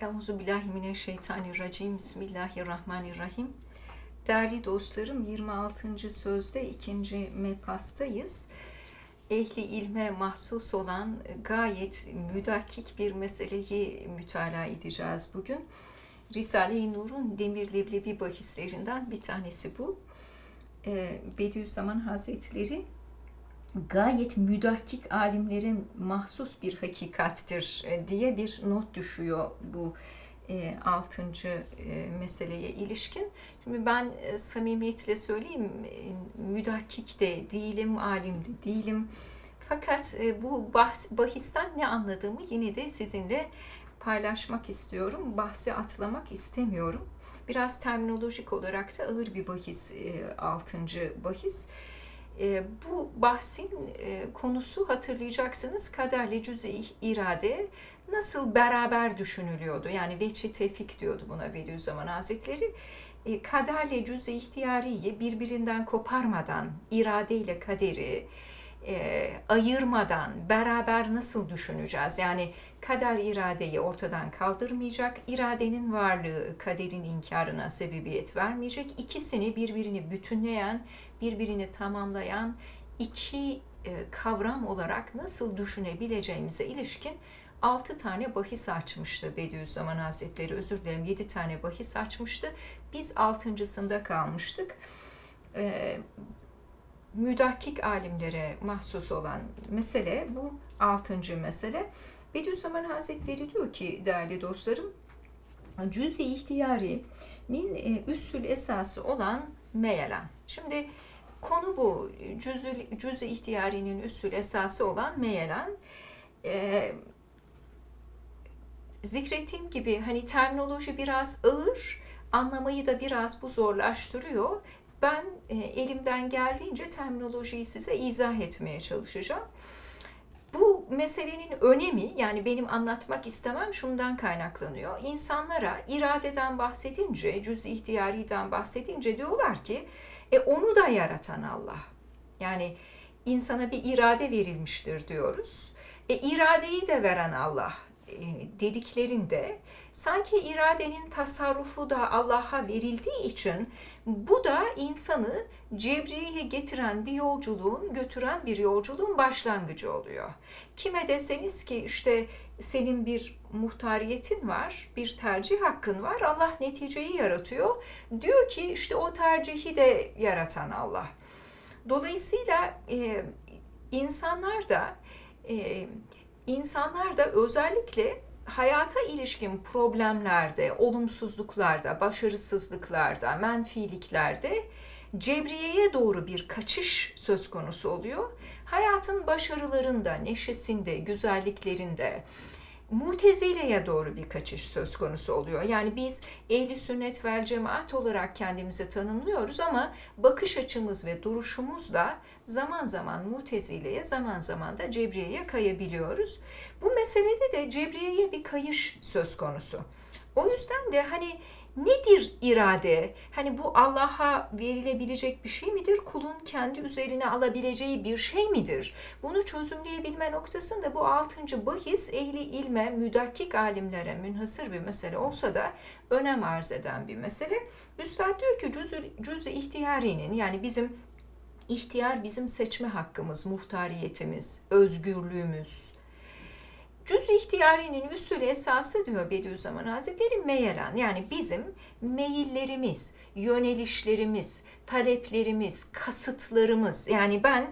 Euzubillahimineşşeytanirracim. Bismillahirrahmanirrahim. Değerli dostlarım 26. sözde ikinci mepastayız. Ehli ilme mahsus olan gayet müdakkik bir meseleyi mütalaa edeceğiz bugün. Risale-i Nur'un demir leblebi bahislerinden bir tanesi bu. Ee, Bediüzzaman Hazretleri gayet müdakkik alimlere mahsus bir hakikattir e, diye bir not düşüyor bu e, altıncı e, meseleye ilişkin. Şimdi ben e, samimiyetle söyleyeyim, e, müdakkik de değilim, alim de değilim. Fakat e, bu bahs, bahisten ne anladığımı yine de sizinle paylaşmak istiyorum. Bahsi atlamak istemiyorum. Biraz terminolojik olarak da ağır bir bahis, e, altıncı bahis. E, bu bahsin e, konusu hatırlayacaksınız kaderle cüz-i irade nasıl beraber düşünülüyordu. Yani veçi tevfik diyordu buna Bediüzzaman Hazretleri. E, kaderle cüz-i ihtiyariyi birbirinden koparmadan, iradeyle kaderi e, ayırmadan beraber nasıl düşüneceğiz? Yani kader iradeyi ortadan kaldırmayacak, iradenin varlığı kaderin inkarına sebebiyet vermeyecek. İkisini birbirini bütünleyen, birbirini tamamlayan iki e, kavram olarak nasıl düşünebileceğimize ilişkin altı tane bahis açmıştı Bediüzzaman Hazretleri. Özür dilerim yedi tane bahis açmıştı. Biz altıncısında kalmıştık. E, müdakkik alimlere mahsus olan mesele bu altıncı mesele. Bediüzzaman Hazretleri diyor ki değerli dostlarım, cüz-i ihtiyarinin e, üssül esası olan meyelan. Şimdi konu bu. Cüz-i, cüz-i ihtiyarinin üssül esası olan meyelan. Ee, zikrettiğim gibi hani terminoloji biraz ağır, anlamayı da biraz bu zorlaştırıyor. Ben e, elimden geldiğince terminolojiyi size izah etmeye çalışacağım. Bu meselenin önemi yani benim anlatmak istemem şundan kaynaklanıyor. İnsanlara iradeden bahsedince, cüz ihtiyariden bahsedince diyorlar ki e onu da yaratan Allah. Yani insana bir irade verilmiştir diyoruz. E iradeyi de veren Allah e, dediklerinde sanki iradenin tasarrufu da Allah'a verildiği için bu da insanı Cebriye'ye getiren bir yolculuğun, götüren bir yolculuğun başlangıcı oluyor. Kime deseniz ki işte senin bir muhtariyetin var, bir tercih hakkın var, Allah neticeyi yaratıyor. Diyor ki işte o tercihi de yaratan Allah. Dolayısıyla e, insanlar da e, insanlar da özellikle hayata ilişkin problemlerde, olumsuzluklarda, başarısızlıklarda, menfiliklerde cebriyeye doğru bir kaçış söz konusu oluyor. Hayatın başarılarında, neşesinde, güzelliklerinde, Mutezile'ye doğru bir kaçış söz konusu oluyor. Yani biz ehli sünnet vel cemaat olarak kendimizi tanımlıyoruz ama bakış açımız ve duruşumuz da zaman zaman Mutezile'ye zaman zaman da Cebriye'ye kayabiliyoruz. Bu meselede de Cebriye'ye bir kayış söz konusu. O yüzden de hani Nedir irade? Hani bu Allah'a verilebilecek bir şey midir? Kulun kendi üzerine alabileceği bir şey midir? Bunu çözümleyebilme noktasında bu altıncı bahis ehli ilme, müdakkik alimlere münhasır bir mesele olsa da önem arz eden bir mesele. Üstad diyor ki cüz-ü cüz ihtiyarinin yani bizim ihtiyar bizim seçme hakkımız, muhtariyetimiz, özgürlüğümüz, Cüz ihtiyarinin üsülü esası diyor Bediüzzaman Hazretleri meyelan. Yani bizim meyillerimiz, yönelişlerimiz, taleplerimiz, kasıtlarımız. Yani ben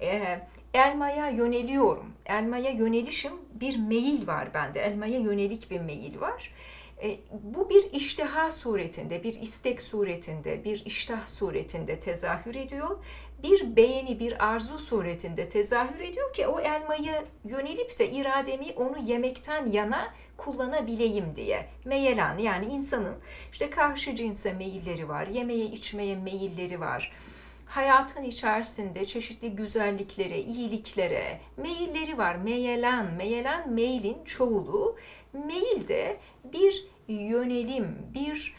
e, elmaya yöneliyorum. Elmaya yönelişim bir meyil var bende. Elmaya yönelik bir meyil var. E, bu bir iştiha suretinde, bir istek suretinde, bir iştah suretinde tezahür ediyor bir beğeni, bir arzu suretinde tezahür ediyor ki o elmayı yönelip de irademi onu yemekten yana kullanabileyim diye. Meyelan yani insanın işte karşı cinse meyilleri var, yemeye içmeye meyilleri var. Hayatın içerisinde çeşitli güzelliklere, iyiliklere meyilleri var. Meyelan, meyelan meylin çoğulu. Meyil de bir yönelim, bir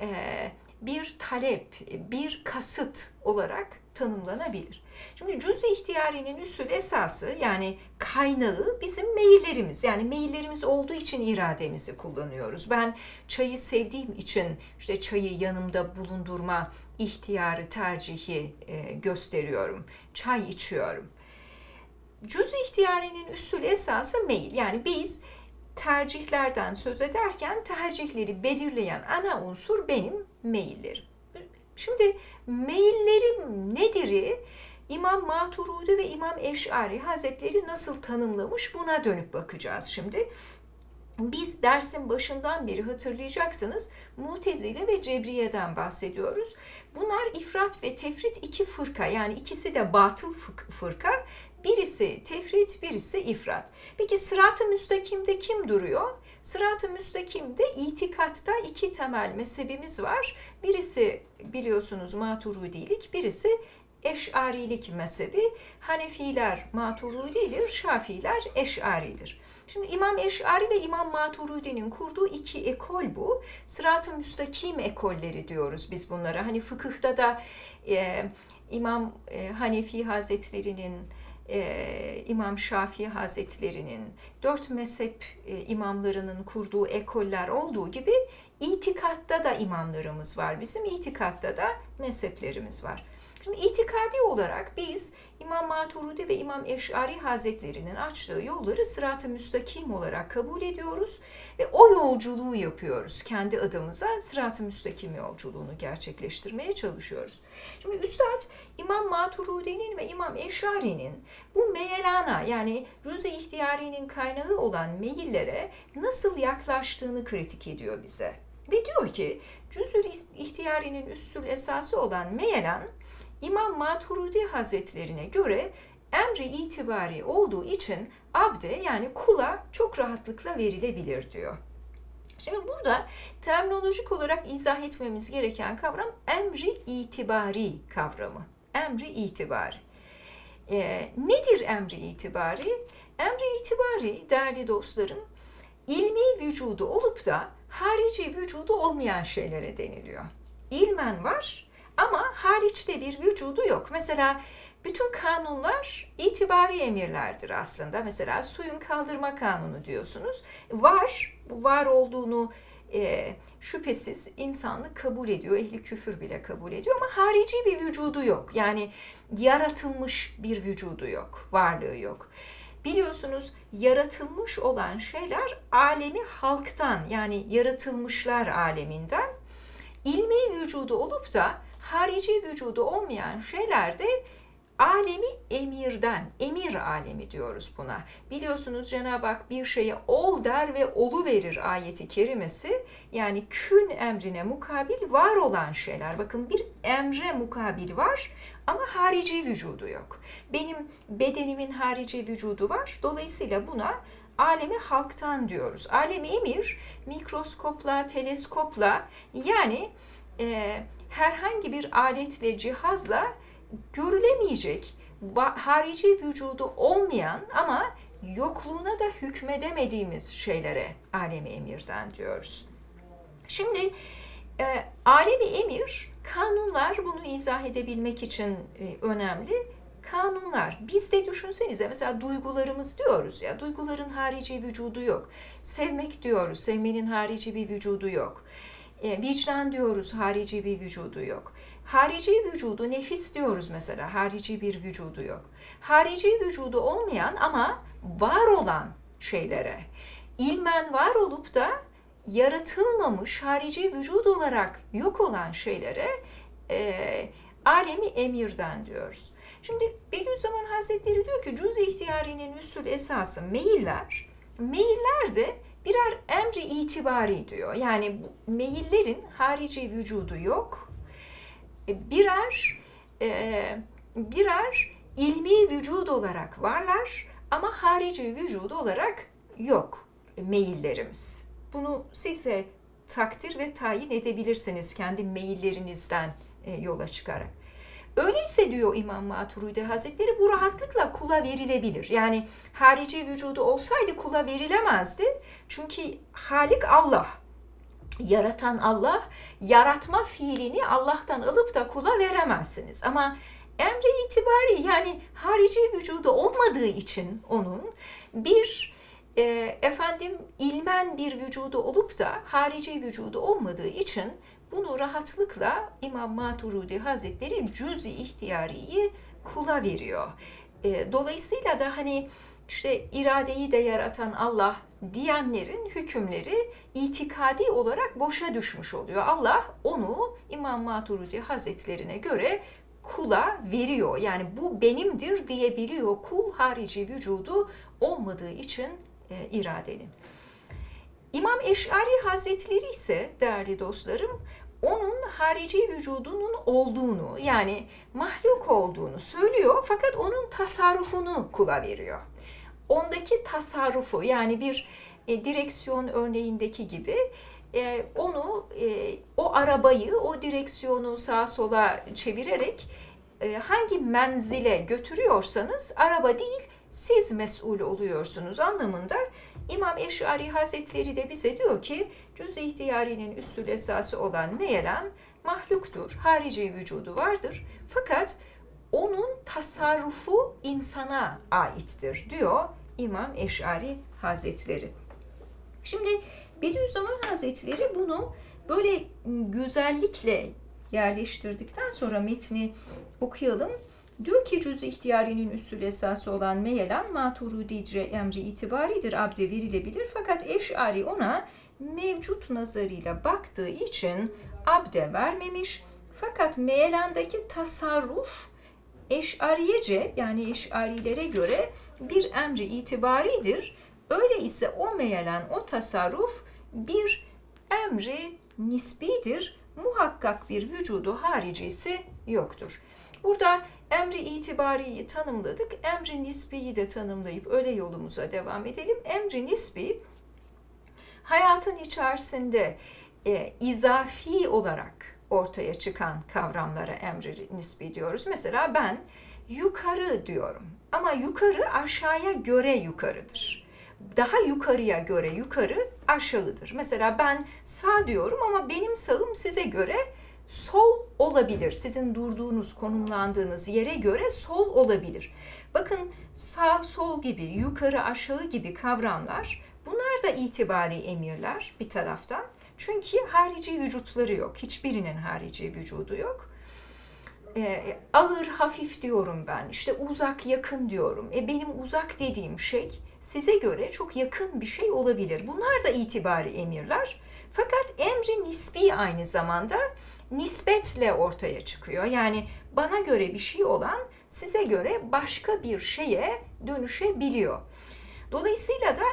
e, bir talep, bir kasıt olarak tanımlanabilir. Şimdi cüz-i ihtiyarinin üsül esası yani kaynağı bizim meyillerimiz. Yani meyillerimiz olduğu için irademizi kullanıyoruz. Ben çayı sevdiğim için işte çayı yanımda bulundurma ihtiyarı, tercihi e, gösteriyorum. Çay içiyorum. Cüz ihtiyarinin üsül esası meyil. Yani biz tercihlerden söz ederken tercihleri belirleyen ana unsur benim meyillerim. Şimdi meyillerim nedir'i İmam Maturudi ve İmam Eş'ari Hazretleri nasıl tanımlamış buna dönüp bakacağız şimdi. Biz dersin başından beri hatırlayacaksınız Mutezile ve Cebriye'den bahsediyoruz. Bunlar ifrat ve tefrit iki fırka yani ikisi de batıl fırka. Birisi tefrit, birisi ifrat. Peki sırat-ı müstakimde kim duruyor? Sırat-ı müstakimde itikatta iki temel mezhebimiz var. Birisi biliyorsunuz Maturidilik, birisi Eş'arilik mezhebi. Hanefiler Maturididir, Şafiler Eş'aridir. Şimdi İmam Eş'ari ve İmam Maturidi'nin kurduğu iki ekol bu. Sırat-ı müstakim ekolleri diyoruz biz bunlara. Hani fıkıhta da e, İmam e, Hanefi Hazretleri'nin İmam Şafii Hazretlerinin, dört mezhep imamlarının kurduğu ekoller olduğu gibi itikatta da imamlarımız var. Bizim itikatta da mezheplerimiz var. Şimdi itikadi olarak biz İmam Maturidi ve İmam Eş'ari Hazretlerinin açtığı yolları sırat-ı müstakim olarak kabul ediyoruz ve o yolculuğu yapıyoruz. Kendi adımıza sırat-ı müstakim yolculuğunu gerçekleştirmeye çalışıyoruz. Şimdi Üstad İmam Maturidi'nin ve İmam Eş'ari'nin bu meyelana yani rüz-i ihtiyarinin kaynağı olan meyillere nasıl yaklaştığını kritik ediyor bize. Ve diyor ki cüzül ihtiyarinin üssül esası olan meyelan İmam Maturidi Hazretlerine göre emri itibari olduğu için abde yani kula çok rahatlıkla verilebilir diyor. Şimdi burada terminolojik olarak izah etmemiz gereken kavram emri itibari kavramı. Emri itibari. Ee, nedir emri itibari? Emri itibari değerli dostlarım ilmi vücudu olup da harici vücudu olmayan şeylere deniliyor. İlmen var ama hariçte bir vücudu yok. Mesela bütün kanunlar itibari emirlerdir aslında. Mesela suyun kaldırma kanunu diyorsunuz. Var, bu var olduğunu e, şüphesiz insanlık kabul ediyor. Ehli küfür bile kabul ediyor ama harici bir vücudu yok. Yani yaratılmış bir vücudu yok, varlığı yok. Biliyorsunuz yaratılmış olan şeyler alemi halktan yani yaratılmışlar aleminden ilmi vücudu olup da harici vücudu olmayan şeylerde alemi emirden, emir alemi diyoruz buna. Biliyorsunuz Cenab-ı Hak bir şeye ol der ve olu verir ayeti kerimesi. Yani kün emrine mukabil var olan şeyler. Bakın bir emre mukabil var ama harici vücudu yok. Benim bedenimin harici vücudu var. Dolayısıyla buna alemi halktan diyoruz. Alemi emir mikroskopla, teleskopla yani e, herhangi bir aletle, cihazla görülemeyecek, harici vücudu olmayan ama yokluğuna da hükmedemediğimiz şeylere alemi emirden diyoruz. Şimdi e, alemi emir, kanunlar bunu izah edebilmek için e, önemli. Kanunlar, biz de düşünsenize mesela duygularımız diyoruz ya, duyguların harici vücudu yok. Sevmek diyoruz, sevmenin harici bir vücudu yok. E, vicdan diyoruz, harici bir vücudu yok. Harici vücudu nefis diyoruz mesela, harici bir vücudu yok. Harici vücudu olmayan ama var olan şeylere, ilmen var olup da yaratılmamış harici vücut olarak yok olan şeylere e, alemi emirden diyoruz. Şimdi Bediüzzaman Hazretleri diyor ki cüz ihtiyarinin üsül esası meyiller. Meyiller de birer emri itibari diyor. Yani bu meyillerin harici vücudu yok. E, birer e, birer ilmi vücud olarak varlar ama harici vücudu olarak yok meyillerimiz. Bunu size takdir ve tayin edebilirsiniz kendi meyillerinizden e, yola çıkarak. Öyleyse diyor İmam Maturidi Hazretleri bu rahatlıkla kula verilebilir. Yani harici vücudu olsaydı kula verilemezdi. Çünkü Halik Allah. Yaratan Allah, yaratma fiilini Allah'tan alıp da kula veremezsiniz. Ama emri itibari yani harici vücudu olmadığı için onun bir e, efendim ilmen bir vücudu olup da harici vücudu olmadığı için bunu rahatlıkla İmam Maturidi Hazretleri cüz-i ihtiyariyi kula veriyor. E, dolayısıyla da hani işte iradeyi de yaratan Allah diyenlerin hükümleri itikadi olarak boşa düşmüş oluyor. Allah onu İmam Maturidi Hazretlerine göre kula veriyor. Yani bu benimdir diyebiliyor. Kul harici vücudu olmadığı için e, iradeli. İmam Eş'ari Hazretleri ise değerli dostlarım onun harici vücudunun olduğunu yani mahluk olduğunu söylüyor fakat onun tasarrufunu kula veriyor. Ondaki tasarrufu yani bir e, direksiyon örneğindeki gibi e, onu e, o arabayı o direksiyonu sağa sola çevirerek e, hangi menzile götürüyorsanız araba değil siz mesul oluyorsunuz anlamında İmam Eş'ari Hazretleri de bize diyor ki cüz ihtiyarinin üssül esası olan meyelan mahluktur, harici vücudu vardır. Fakat onun tasarrufu insana aittir diyor İmam Eş'ari Hazretleri. Şimdi Bediüzzaman Hazretleri bunu böyle güzellikle yerleştirdikten sonra metni okuyalım. Diyor ki cüz ihtiyarinin üssül esası olan meyelan maturidice emri itibaridir abde verilebilir fakat eşari ona mevcut nazarıyla baktığı için abde vermemiş fakat meyelandaki tasarruf eşariyece yani eşarilere göre bir emri itibaridir. Öyle ise o meyelan o tasarruf bir emri nisbidir. Muhakkak bir vücudu haricisi yoktur. Burada emri itibariyi tanımladık. Emri nisbiyi de tanımlayıp öyle yolumuza devam edelim. Emri nisbi hayatın içerisinde e, izafi olarak ortaya çıkan kavramlara emri nisbi diyoruz. Mesela ben yukarı diyorum ama yukarı aşağıya göre yukarıdır. Daha yukarıya göre yukarı aşağıdır. Mesela ben sağ diyorum ama benim sağım size göre sol olabilir. Sizin durduğunuz, konumlandığınız yere göre sol olabilir. Bakın sağ, sol gibi, yukarı, aşağı gibi kavramlar bunlar da itibari emirler bir taraftan. Çünkü harici vücutları yok. Hiçbirinin harici vücudu yok. Ee, ağır, hafif diyorum ben. İşte uzak, yakın diyorum. E benim uzak dediğim şey size göre çok yakın bir şey olabilir. Bunlar da itibari emirler. Fakat emri nisbi aynı zamanda nispetle ortaya çıkıyor. Yani bana göre bir şey olan size göre başka bir şeye dönüşebiliyor. Dolayısıyla da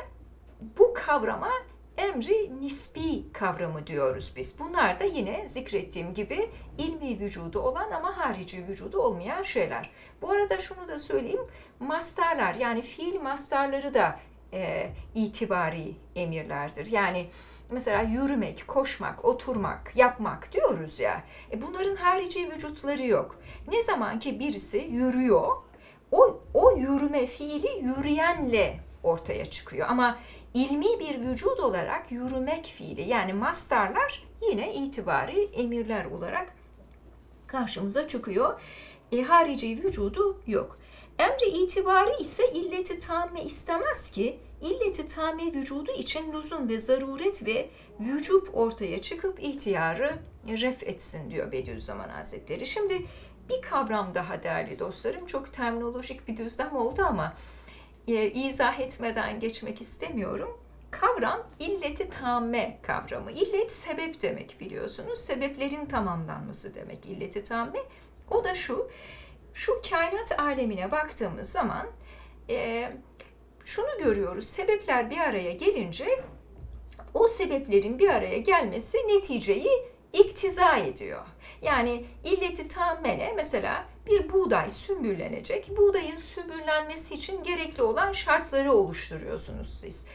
bu kavrama emri nispi kavramı diyoruz biz. Bunlar da yine zikrettiğim gibi ilmi vücudu olan ama harici vücudu olmayan şeyler. Bu arada şunu da söyleyeyim. Mastarlar yani fiil mastarları da e, itibari emirlerdir. Yani mesela yürümek, koşmak, oturmak, yapmak diyoruz ya. E bunların harici vücutları yok. Ne zaman ki birisi yürüyor, o, o yürüme fiili yürüyenle ortaya çıkıyor. Ama ilmi bir vücut olarak yürümek fiili yani mastarlar yine itibari emirler olarak karşımıza çıkıyor. E, harici vücudu yok. Emri itibari ise illeti tamme istemez ki illeti tamme vücudu için lüzum ve zaruret ve vücub ortaya çıkıp ihtiyarı ref etsin diyor Bediüzzaman Hazretleri. Şimdi bir kavram daha değerli dostlarım. Çok terminolojik bir düzlem oldu ama e, izah etmeden geçmek istemiyorum. Kavram illeti tamme kavramı. İllet sebep demek biliyorsunuz. Sebeplerin tamamlanması demek illeti tamme. O da şu, şu kainat alemine baktığımız zaman e, şunu görüyoruz. Sebepler bir araya gelince o sebeplerin bir araya gelmesi neticeyi iktiza ediyor. Yani illeti tammele mesela bir buğday sümbüllenecek. Buğdayın sümbüllenmesi için gerekli olan şartları oluşturuyorsunuz siz.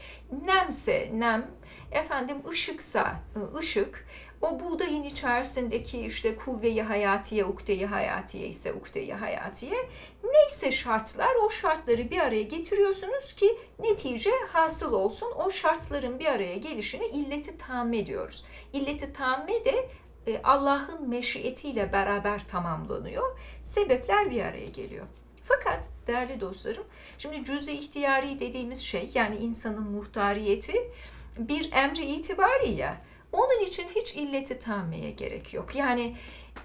Nemse nem, efendim ışıksa ışık, o buğdayın içerisindeki işte kuvve-i hayatiye, ukde-i hayatiye ise ukde-i hayatiye neyse şartlar o şartları bir araya getiriyorsunuz ki netice hasıl olsun. O şartların bir araya gelişine illeti tamme diyoruz. İlleti tamme de e, Allah'ın meşiyetiyle beraber tamamlanıyor. Sebepler bir araya geliyor. Fakat değerli dostlarım, şimdi cüz-i ihtiyari dediğimiz şey yani insanın muhtariyeti bir emri itibari ya. Onun için hiç illeti tammeye gerek yok. Yani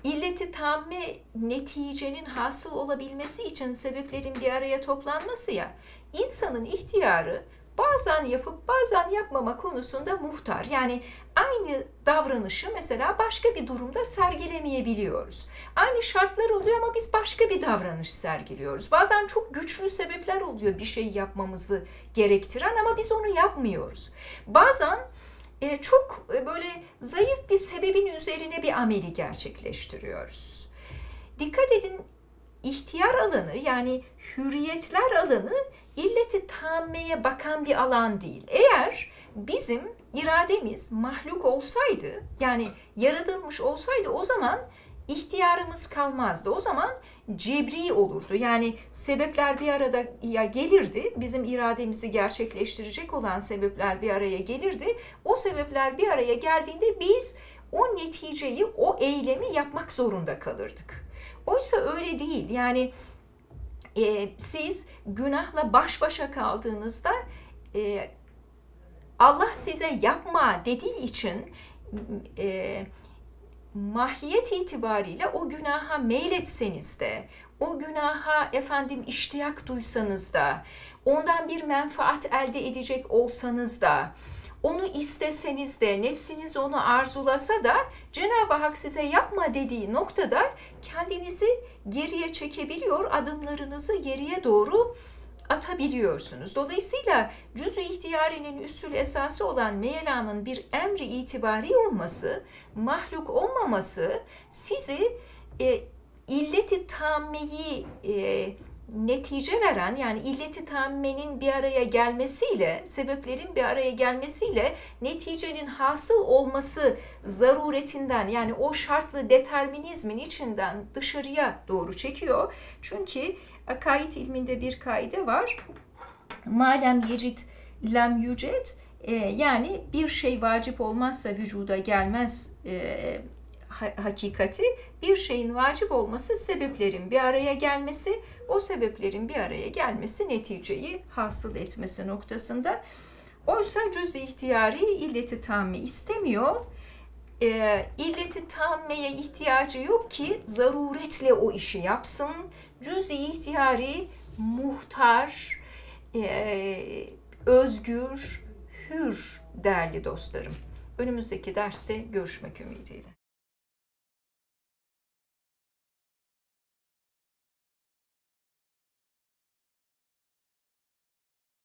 illeti tamme neticenin hasıl olabilmesi için sebeplerin bir araya toplanması ya. İnsanın ihtiyarı bazen yapıp bazen yapmama konusunda muhtar. Yani aynı davranışı mesela başka bir durumda sergilemeyebiliyoruz. Aynı şartlar oluyor ama biz başka bir davranış sergiliyoruz. Bazen çok güçlü sebepler oluyor bir şey yapmamızı gerektiren ama biz onu yapmıyoruz. Bazen çok e, böyle zayıf bir sebebin üzerine bir ameli gerçekleştiriyoruz. Dikkat edin ihtiyar alanı yani hürriyetler alanı illeti tammeye bakan bir alan değil. Eğer bizim irademiz mahluk olsaydı yani yaratılmış olsaydı o zaman ihtiyarımız kalmazdı. O zaman cebri olurdu. Yani sebepler bir arada ya gelirdi. Bizim irademizi gerçekleştirecek olan sebepler bir araya gelirdi. O sebepler bir araya geldiğinde biz o neticeyi, o eylemi yapmak zorunda kalırdık. Oysa öyle değil. Yani e, siz günahla baş başa kaldığınızda e, Allah size yapma dediği için e, mahiyet itibariyle o günaha meyletseniz de, o günaha efendim iştiyak duysanız da, ondan bir menfaat elde edecek olsanız da, onu isteseniz de, nefsiniz onu arzulasa da Cenab-ı Hak size yapma dediği noktada kendinizi geriye çekebiliyor, adımlarınızı geriye doğru atabiliyorsunuz. Dolayısıyla cüz-ü ihtiyarinin üsül esası olan meyelanın bir emri itibari olması, mahluk olmaması sizi e, illeti tammeyi e, netice veren yani illeti tammenin bir araya gelmesiyle, sebeplerin bir araya gelmesiyle neticenin hasıl olması zaruretinden yani o şartlı determinizmin içinden dışarıya doğru çekiyor. Çünkü akaid ilminde bir kaide var. Malem yecit lem yücet e, yani bir şey vacip olmazsa vücuda gelmez e, ha- hakikati bir şeyin vacip olması sebeplerin bir araya gelmesi o sebeplerin bir araya gelmesi neticeyi hasıl etmesi noktasında. Oysa cüz ihtiyari illeti tamme istemiyor. E, illeti tammeye ihtiyacı yok ki zaruretle o işi yapsın. Cüz-i ihtiyari muhtar, e, özgür, hür değerli dostlarım. Önümüzdeki derste görüşmek ümidiyle.